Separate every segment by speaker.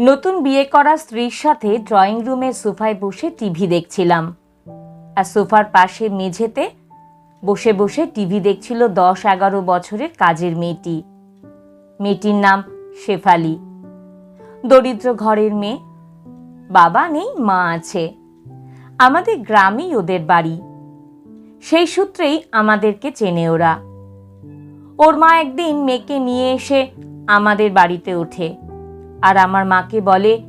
Speaker 1: নতুন বিয়ে করা স্ত্রীর সাথে ড্রয়িং রুমের সোফায় বসে টিভি দেখছিলাম। আর সোফার পাশে মেঝেতে বসে বসে টিভি দেখছিল দশ এগারো বছরের কাজের মেয়েটি। মেয়েটির নাম শেফালি। দরিদ্র ঘরের মেয়ে। বাবা নেই, মা আছে। আমাদের গ্রামেই ওদের বাড়ি। সেই সূত্রেই আমাদেরকে চেনে ওরা। ওর মা একদিন মেয়েকে নিয়ে এসে আমাদের বাড়িতে ওঠে। আর আমার মাকে বলে,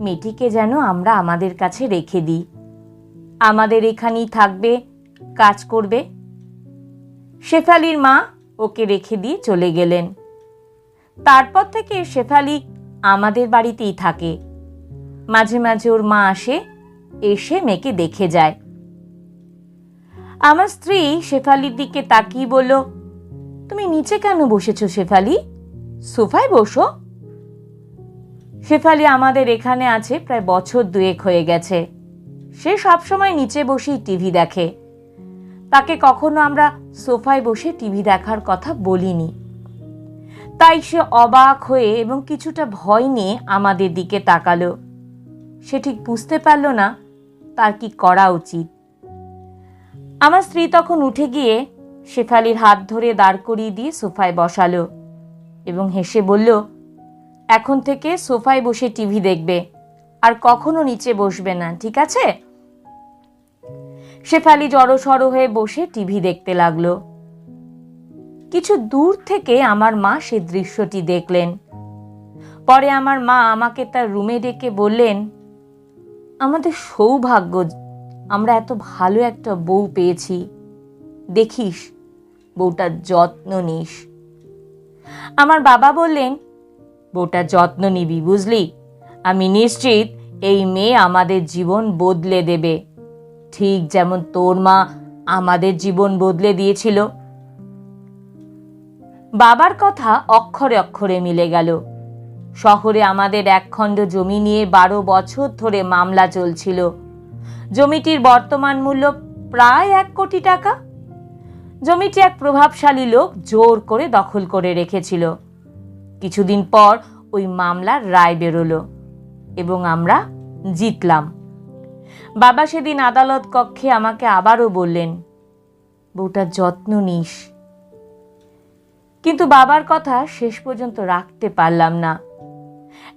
Speaker 1: মেয়েটিকে যেন আমরা আমাদের কাছে রেখে দিই। আমাদের এখানেই থাকবে, কাজ করবে। শেফালির মা ওকে রেখে দিয়ে চলে গেলেন। তারপর থেকে শেফালি আমাদের বাড়িতেই থাকে। মাঝে মাঝে ওর মা আসে, এসে মেয়েকে দেখে যায়। আমার স্ত্রী শেফালির দিকে তাকিয়ে বলল, তুমি নিচে কেন বসেছো শেফালি? সোফায় বসো। শেফালি আমাদের এখানে আছে প্রায় বছর দুয়েক হয়ে গেছে। সে সবসময় নিচে বসেই টিভি দেখে। তাকে কখনো আমরা সোফায় বসে টিভি দেখার কথা বলিনি। তাই সে অবাক হয়ে এবং কিছুটা ভয় নিয়ে আমাদের দিকে তাকালো। সে ঠিক বুঝতে পারল না, তার কি করা উচিত। আমার স্ত্রী তখন উঠে গিয়ে শেফালির হাত ধরে দাঁড় করিয়ে দিয়ে সোফায় বসালো এবং হেসে বলল এখন থেকে সোফায় বসে টিভি দেখবে। আর কখনো নিচে বসবে না, ঠিক আছে? শেফালি জড়সড় হয়ে বসে টিভি দেখতে লাগল। কিছু দূর থেকে আমার মা সে দৃশ্যটি দেখলেন। পরে আমার মা আমাকে তার রুমে ডেকে বললেন, আমাদের সৌভাগ্য, আমরা এত ভালো একটা বউ পেয়েছি। দেখিস, বউটার যত্ন নিস। আমার বাবা বললেন বউটার যত্ন নিবি, বুঝলি? আমি নিশ্চিত এই মেয়ে আমাদের জীবন বদলে দেবে। ঠিক যেমন তোর মা আমাদের জীবন বদলে দিয়েছিল। বাবার কথা অক্ষরে অক্ষরে মিলে গেল। শহরে আমাদের একখণ্ড জমি নিয়ে বারো বছর ধরে মামলা চলছিল। জমিটির বর্তমান মূল্য প্রায় এক কোটি টাকা। জমিটি এক প্রভাবশালী লোক জোর করে দখল করে রেখেছিল। কিছুদিন পর ওই মামলার রায় বেরোলো এবং আমরা জিতলাম। বাবা সেদিন আদালত কক্ষে আমাকে আবারও বললেন বউটার যত্ন নিস। কিন্তু বাবার কথা শেষ পর্যন্ত রাখতে পারলাম না।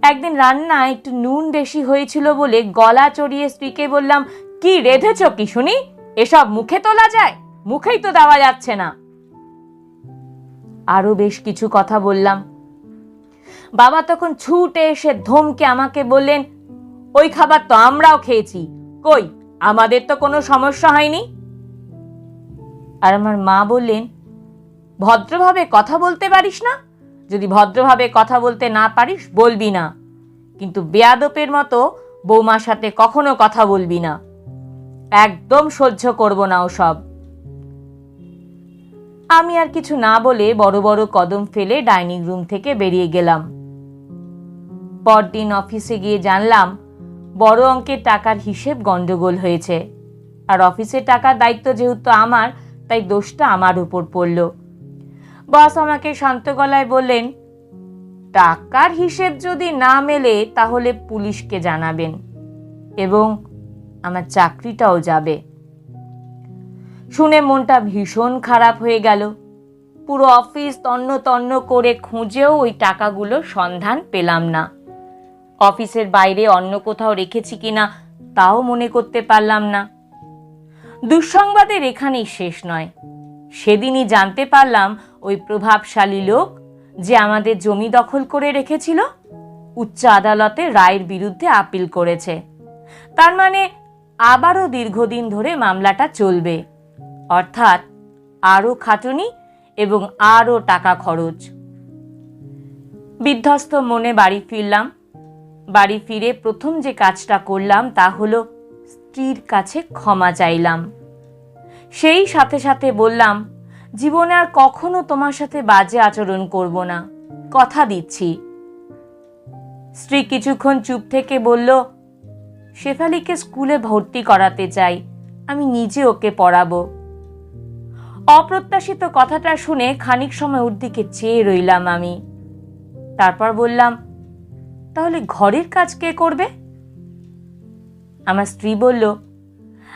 Speaker 1: একদিন রান্না একটু নুন বেশি হয়েছিল বলে গলা চড়িয়ে স্ত্রীকে বললাম, কি রেধেছ কি শুনি? এসব মুখে তোলা যায়? মুখেই তো দেওয়া যাচ্ছে না। আরও বেশ কিছু কথা বললাম। বাবা তখন ছুটে এসে ধমকে আমাকে বললেন, ওই খাবার তো আমরাও খেয়েছি। কই, আমাদের তো কোনো সমস্যা হয়নি? আর আমার মা বললেন, ভদ্রভাবে কথা বলতে পারিস না? যদি ভদ্রভাবে কথা বলতে না পারিস, বলবি না। কিন্তু বেয়াদপের মতো বৌমার সাথে কখনো কথা বলবি না। একদম সহ্য করব না ওসব। আমি আর কিছু না বলে বড় বড় কদম ফেলে ডাইনিং রুম থেকে বেরিয়ে গেলাম। পরদিন অফিসে গিয়ে জানলাম, বড় অঙ্কের টাকার হিসেব গন্ডগোল হয়েছে। আর অফিসের টাকার দায়িত্ব যেহেতু আমার, তাই দোষটা আমার উপর পড়ল। বস আমাকে শান্ত গলায় বললেন, টাকার হিসেব যদি না মেলে, তাহলে পুলিশকে জানাবেন এবং আমার চাকরিটাও যাবে। শুনে মনটা ভীষণ খারাপ হয়ে গেল। পুরো অফিস তন্ন তন্ন করে খুঁজেও ওই টাকাগুলোর সন্ধান পেলাম না। অফিসের বাইরে অন্য কোথাও রেখেছি কিনা তাও মনে করতে পারলাম না। দুঃসংবাদের এখানেই শেষ নয়। সেদিনই জানতে পারলাম ওই প্রভাবশালী লোক যে আমাদের জমি দখল করে রেখেছিল, উচ্চ আদালতে রায়ের বিরুদ্ধে আপিল করেছে। তার মানে আবারও দীর্ঘদিন ধরে মামলাটা চলবে। অর্থাৎ আরও খাটুনি এবং আরও টাকা খরচ। বিধ্বস্ত মনে বাড়ি ফিরলাম। বাড়ি ফিরে প্রথম যে কাজটা করলাম তা হলো স্ত্রীর কাছে ক্ষমা চাইলাম। সেই সাথে সাথে বললাম, জীবনে আর কখনো তোমার সাথে বাজে আচরণ করব না। কথা দিচ্ছি। স্ত্রী কিছুক্ষণ চুপ থেকে বলল, শেফালিকে স্কুলে ভর্তি করাতে চাই, আমি নিজে ওকে পড়াবো। অপ্রত্যাশিত কথাটা শুনে খানিক সময় ওর দিকে চেয়ে রইলাম আমি। তারপর বললাম তাহলে ঘরের কাজ কে করবে? আমার স্ত্রী বলল,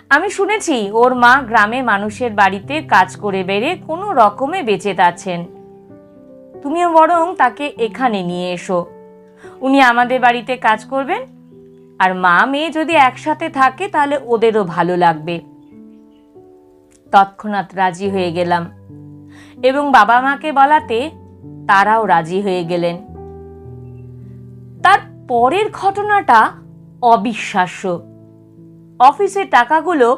Speaker 1: আমি শুনেছি ওর মা গ্রামে মানুষের বাড়িতে কাজ করে বেড়ে কোনো রকমে বেঁচে আছেন তুমিও বরং তাকে এখানে নিয়ে এসো। উনি আমাদের বাড়িতে কাজ করবেন। আর মা মেয়ে যদি একসাথে থাকে তাহলে ওদেরও ভালো লাগবে। তৎক্ষণাৎ রাজি হয়ে গেলাম। এবং বাবা মাকে বলাতে তারাও রাজি হয়ে গেলেন। পরের ঘটনাটা অবিশ্বাস্য। অফিসের টাকাগুলো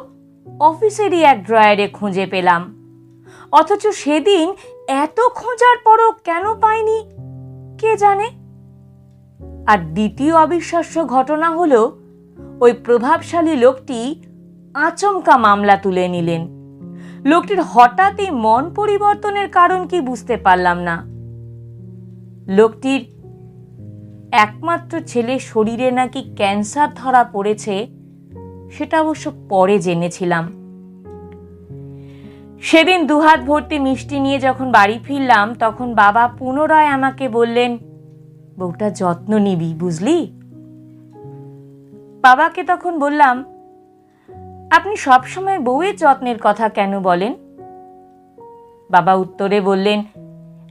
Speaker 1: অফিসেরই এক ড্রয়ারে খুঁজে পেলাম। অথচ সেদিন এত খোঁজার পরও কেন পাইনি? কে জানে? আর দ্বিতীয় অবিশ্বাস্য ঘটনা হলো, ওই প্রভাবশালী লোকটি আচমকা মামলা তুলে নিলেন। লোকটির হঠাৎই মন পরিবর্তনের কারণ কি বুঝতে পারলাম না। লোকটির একমাত্র ছেলে শরীরে নাকি ক্যান্সার ধরা পড়েছে, সেটা অবশ্য পরে জেনেছিলাম। সেদিন দুহাত ভর্তি মিষ্টি নিয়ে যখন বাড়ি ফিরলাম, তখন বাবা পুনরায় আমাকে বললেন, বউটা যত্ন নিবি, বুঝলি? বাবাকে তখন বললাম, আপনি সবসময় বউয়ের যত্নের কথা কেন বলেন? বাবা উত্তরে বললেন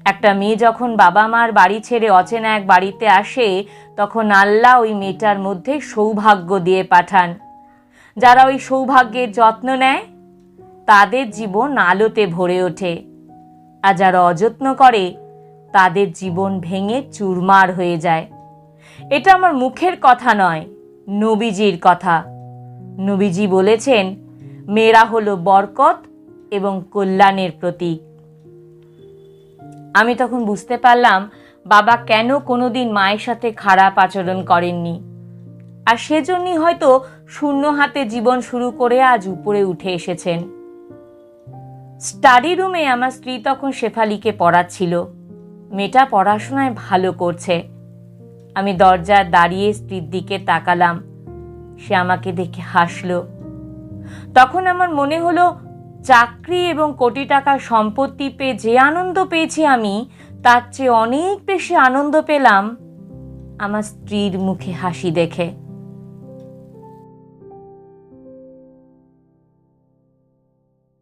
Speaker 1: একটা মেয়ে যখন বাবা মার বাড়ি ছেড়ে অচেনা এক বাড়িতে আসে, তখন আল্লাহ ওই মেয়েটার মধ্যে সৌভাগ্য দিয়ে পাঠান। যারা ওই সৌভাগ্যের যত্ন নেয়, তাদের জীবন আলোতে ভরে ওঠে। আর যারা অযত্ন করে, তাদের জীবন ভেঙে চুরমার হয়ে যায়। এটা আমার মুখের কথা নয়, নবীজির কথা। নবীজি বলেছেন, মেয়েরা হলো বরকত এবং কল্যাণের প্রতীক। আমি তখন বুঝতে পারলাম বাবা কেন কোনো দিন মায়ের সাথে খারাপ আচরণ করেননি। আর সেজন্যই হয়তো শূন্য হাতে জীবন শুরু করে আজ উপরে উঠে এসেছেন। স্টাডি রুমে আমার স্ত্রী তখন শেফালিকে পড়াচ্ছিল। মেয়েটা পড়াশোনায় ভালো করছে। আমি দরজায় দাঁড়িয়ে স্ত্রীর দিকে তাকালাম। সে আমাকে দেখে হাসলো। তখন আমার মনে হলো চাকরি এবং কোটি টাকার সম্পত্তি পেয়ে যে আনন্দ পেয়েছি আমি, তার চেয়ে অনেক বেশি আনন্দ পেলাম আমার স্ত্রীর মুখে হাসি দেখে।